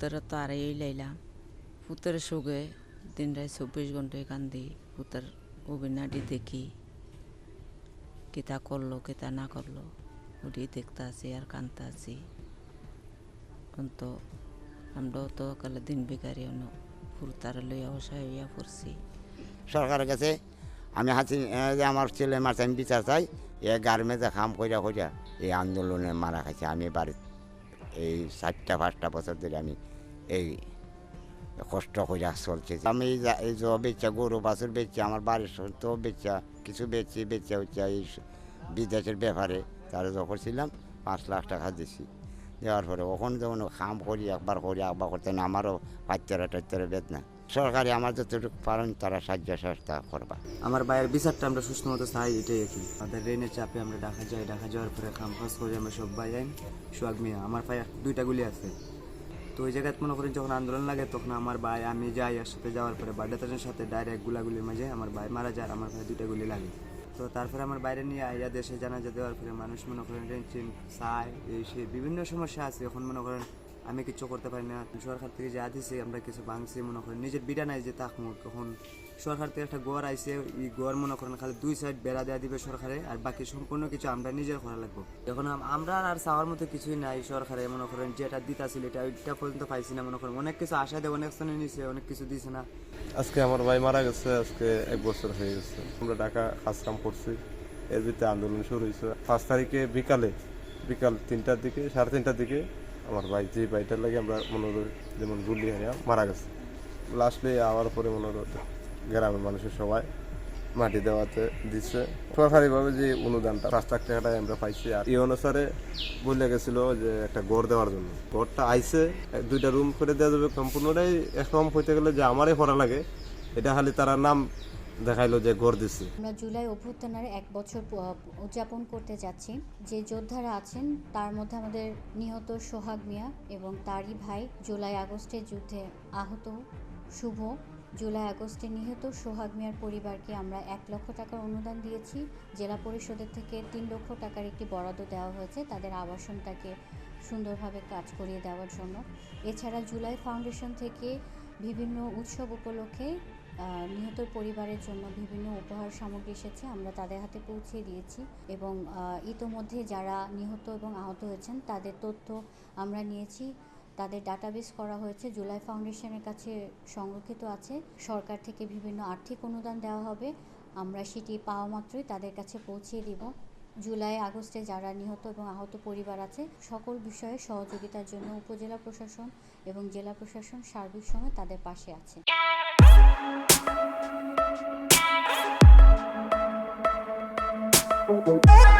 পুতরা তো আর এই লাইলাম পুতরের সুগে দিন রায় চব্বিশ ঘন্টায় কান্দি, পুতর অভিনাটি দেখি। কিতা করল, কিতা না করল ওটি দেখতে আছি আর কানতে আছি কিন্তু আমরাও তো কালে দিন বেকারি ফুরতার লইয়া অসহায় হইয়া পড়ছি। সরকারের কাছে আমি হাসি যে আমার ছেলে মারছে আমি বিচার চাই, এ গার্মেন্টে খাম কইরা কইরা এই আন্দোলনে মারা খাইছে। আমি বাড়ি এই চারটা পাঁচটা বছর ধরে আমি এই কষ্ট কইরা চলছে আমি এই যা- বেচা গরু বাছুর বেচা আমার বাড়ির তো বেচা কিছু বেচছি, বেচা হচ্ছে এই বিদেশের ব্যাপারে, তারা যখন ছিলাম পাঁচ লাখ টাকা দিছি। দেওয়ার পরে ওখানে যখন খাম করি, একবার করি একবার করতে না, আমারও পাইতেরা টাইতেরা বেদনা। সরকারি আমার যতটুকু পারেন, তারা সাহায্য সহায়তা করবা। আমার ভাইয়ের বিচারটা আমরা সুস্থ মতো চাই, এটাই আর কি। আমাদের রেনের চাপে আমরা ঢাকা যাই, ঢাকা যাওয়ার পরে খাম খাস করে, আমরা সব ভাই যাই সোহাগ মিয়া, আমার ভাই দুইটা গুলি আছে। তো ওই জায়গায় মনে করেন যখন আন্দোলন লাগে, তখন আমার ভাই, আমি যাই একসাথে যাওয়ার পরে বাড্ডাতারের সাথে ডাইরেক্ট গুলাগুলির মাঝে আমার ভাই মারা যায় আমার ভাই দুইটা গুলি লাগে। তো তারপরে আমার বাইরে নিয়ে আইয়া দেশে জানাজা দেওয়ার পরে মানুষ মনে করেন টেনশন চায়, এই সে বিভিন্ন সমস্যা আছে। এখন মনে করেন আমি কিছু করতে পারি না। সরকার থেকে যা দিছে, আমরা কিছু ভাঙছি, মনে করেন। নিজের বিড়া নাই যে তাকমু তখন সরকার থেকে একটা গড় আইছে এই গড় মনে করেন খালি দুই সাইড বেড়া দেওয়া দিবে সরকারে, আর বাকি সম্পূর্ণ কিছু আমরা নিজের করা লাগবো। এখন আমরা আর চাওয়ার মতো কিছুই নাই সরকারে, মনে করেন, যেটা দিতাছিল এটা ওইটা পর্যন্ত পাইছি না, মনে করেন। অনেক কিছু আশা দেয়, অনেক স্থানে নিছে, অনেক কিছু দিছে না। আজকে আমার ভাই মারা গেছে, আজকে এক বছর হয়ে গেছে। আমরা ঢাকা কাজ কাম করছি এর ভিতরে আন্দোলন শুরু হয়েছে। পাঁচ তারিখে বিকালে, বিকাল তিনটার দিকে, সাড়ে তিনটার দিকে আমার ভাই, যে ভাইটার লাগে আমরা মনে করি যেমন গুলি হারিয়া মারা গেছে। লাস্টে আওয়ার পরে মনে করি গ্রামের মানুষের সবাই মাটি দেওয়াতে দিচ্ছে। সরকারিভাবে যে অনুদানটা, পাঁচ লাখ টাকাটা আমরা পাইছি। আর এই অনুসারে বলে গেছিল যে একটা গড় দেওয়ার জন্য। গড়টা আইসে দুইটা রুম করে দেওয়া যাবে সম্পূর্ণটাই। একরকম হইতে গেলে যে আমারই পড়া লাগে, এটা খালি তারা নাম দেখাইলো যে গড় দিচ্ছে আমরা জুলাই অভ্যুত্থানের এক বছর উদযাপন করতে যাচ্ছি। যে যোদ্ধারা আছেন, তার মধ্যে আমাদের নিহত সোহাগ মিয়া এবং তারই ভাই জুলাই আগস্টের যুদ্ধে আহত শুভ। জুলাই আগস্টে নিহত সোহাগ মিয়ার পরিবারকে আমরা এক লক্ষ টাকার অনুদান দিয়েছি। জেলা পরিষদের থেকে তিন লক্ষ টাকার একটি বরাদ্দ দেওয়া হয়েছে। তাদের আবাসনটাকে সুন্দরভাবে কাজ করিয়ে দেওয়ার জন্য। এছাড়া জুলাই ফাউন্ডেশন থেকে বিভিন্ন উৎসব উপলক্ষে নিহত পরিবারের জন্য বিভিন্ন উপহার সামগ্রী এসেছে, আমরা তাদের হাতে পৌঁছে দিয়েছি এবং ইতোমধ্যে যারা নিহত এবং আহত হয়েছেন তাদের তথ্য আমরা নিয়েছি। তাদের ডাটাবেস করা হয়েছে, জুলাই ফাউন্ডেশনের কাছে সংরক্ষিত আছে। সরকার থেকে বিভিন্ন আর্থিক অনুদান দেওয়া হবে, আমরা সেটি পাওয়া মাত্রই তাদের কাছে পৌঁছিয়ে দিব। জুলাই আগস্টে যারা নিহত এবং আহত পরিবার আছে, সকল বিষয়ে সহযোগিতার জন্য উপজেলা প্রশাসন এবং জেলা প্রশাসন সার্বিক সময় তাদের পাশে আছে। Thank you.